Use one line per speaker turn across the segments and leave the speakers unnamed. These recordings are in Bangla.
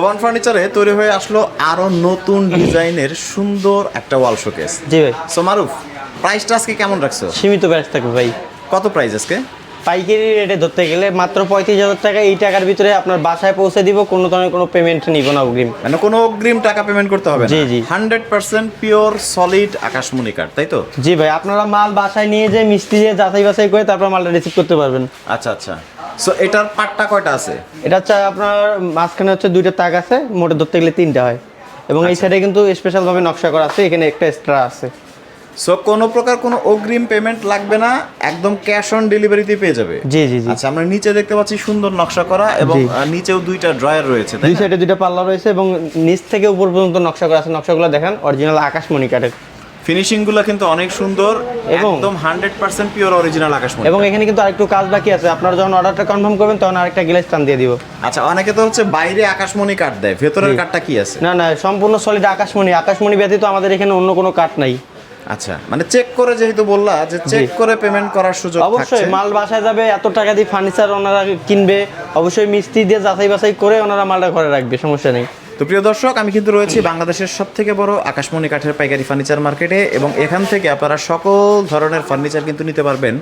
সোবান ফার্নিচারে তৈরি হয়ে আসলো আরও নতুন ডিজাইনের সুন্দর একটা ওয়াল শোকেস
জি ভাই।
সো মারুফ প্রাইসটা আজকে কেমন রাখছো?
সীমিত ব্যাস থাকবে ভাই।
কত প্রাইস আজকে?
পাইকারি রেটে ধরতে গেলে মাত্র পঁয়ত্রিশ হাজার টাকা। এই টাকার ভিতরে আপনার বাসায় পৌঁছে দিব কোনো ধরনের কোনো পেমেন্ট নিব না অগ্রিম।
মানে কোনো অগ্রিম টাকা পেমেন্ট করতে হবে
জি, জি।
হান্ড্রেড পার্সেন্ট পিওর সলিড আকাশমণি কাঠ তাই তো?
জি ভাই আপনারা মাল বাসায় নিয়ে যে মিস্ত্রি দিয়ে যাচাই বাছাই করে তারপর মালটা রিসিভ করতে পারবেন।
আচ্ছা আচ্ছা। সো এটার পাটটা কয়টা আছে?
এটা হচ্ছে আপনার মাঝখানে হচ্ছে দুইটা তাক আছে মোটে ধরতে গেলে তিনটা হয়। এবং এই সাইডে কিন্তু স্পেশাল ভাবে নকশা করা আছে এখানে একটা এক্সট্রা আছে।
সো কোনো প্রকার কোনো অগ্রিম পেমেন্ট লাগবে না একদম ক্যাশ অন ডেলিভারিতে পেয়ে যাবে।
জি জি জি।
আচ্ছা আমরা নিচে দেখতে পাচ্ছি সুন্দর নকশা করা এবং। নিচেও দুইটা ড্রয়ার রয়েছে
দুই সাইডে দুইটা পাল্লা রয়েছে এবং নিচ থেকে উপর পর্যন্ত নকশা করা আছে। নকশাগুলো দেখেন অরিজিনাল আকাশমণি কাঠের।
ফিনিশিংগুলো কিন্তু অনেক সুন্দর
এবং-
একদম হান্ড্রেড পার্সেন্ট পিওর অরিজিনাল আকাশমণি।
এবং এখানে কিন্তু আরেকটু কাজ বাকি আছে। আপনারা যখন অর্ডারটা কনফার্ম করবেন তখন আরেকটা গ্লাস টান দিয়ে দিব।
আচ্ছা অনেকে তো হচ্ছে বাইরে আকাশমণি কাঠ দেয় ভেতরের কাঠটা কি আছে?
না না সম্পূর্ণ সলিড আকাশমণি। আকাশমণি ব্যতীত আমাদের এখানে অন্য কোনো কাঠ নাই।
আচ্ছা মানে চেক করে যেহেতু বললা যে চেক করে পেমেন্ট করার সুযোগ
অবশ্যই মাল বাসায় যাবে এত টাকা দিয়ে ফার্নিচার ওনারা কিনবে অবশ্যই মিস্ত্রি দিয়ে যাচাই বাছাই করে ওনারা মালটা ঘরে রাখবে সমস্যা নেই।
তো প্রিয় দর্শক, আমি কিন্তু রয়েছি বাংলাদেশের সব থেকে বড় আকাশমণি কাঠের পাইকারি ফার্নিচার মার্কেটে এবং এখান থেকে আপনারা সকল ধরনের ফার্নিচার কিন্তু নিতে পারবেন।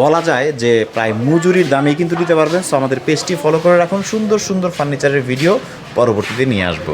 বলা যায় যে প্রায় মজুরির দামেই কিন্তু নিতে পারবেন। সো আমাদের পেজটি ফলো করে রাখুন। সুন্দর সুন্দর ফার্নিচারের ভিডিও পরবর্তীতে নিয়ে আসব।